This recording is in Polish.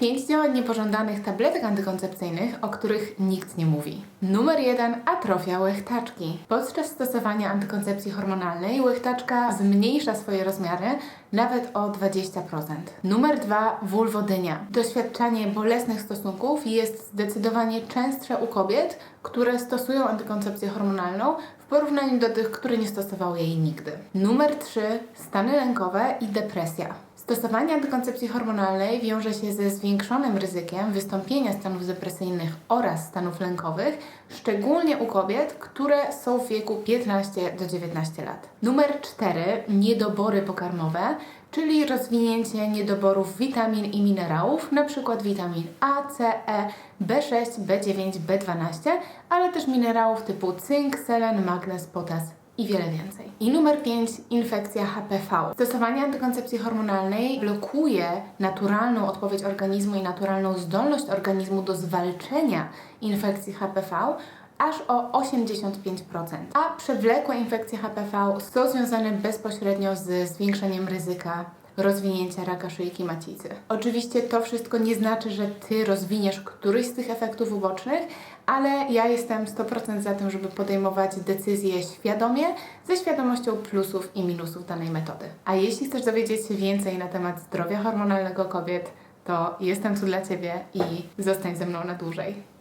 Pięć działań niepożądanych tabletek antykoncepcyjnych, o których nikt nie mówi. Numer jeden atrofia łechtaczki. Podczas stosowania antykoncepcji hormonalnej łechtaczka zmniejsza swoje rozmiary nawet o 20%. Numer dwa wulwodynia. Doświadczanie bolesnych stosunków jest zdecydowanie częstsze u kobiet, które stosują antykoncepcję hormonalną w porównaniu do tych, które nie stosowały jej nigdy. Numer 3 stany lękowe i depresja. Stosowanie antykoncepcji hormonalnej wiąże się ze zwiększonym ryzykiem wystąpienia stanów depresyjnych oraz stanów lękowych, szczególnie u kobiet, które są w wieku 15 do 19 lat. Numer 4 niedobory pokarmowe, czyli rozwinięcie niedoborów witamin i minerałów, np. witamin A, C, E, B6, B9, B12, ale też minerałów typu cynk, selen, magnez, potas i wiele więcej. I numer 5 infekcja HPV. Stosowanie antykoncepcji hormonalnej blokuje naturalną odpowiedź organizmu i naturalną zdolność organizmu do zwalczenia infekcji HPV aż o 85%. A przewlekłe infekcje HPV są związane bezpośrednio z zwiększeniem ryzyka rozwinięcia raka szyjki macicy. Oczywiście to wszystko nie znaczy, że Ty rozwiniesz któryś z tych efektów ubocznych, ale ja jestem 100% za tym, żeby podejmować decyzje świadomie, ze świadomością plusów i minusów danej metody. A jeśli chcesz dowiedzieć się więcej na temat zdrowia hormonalnego kobiet, to jestem tu dla Ciebie i zostań ze mną na dłużej.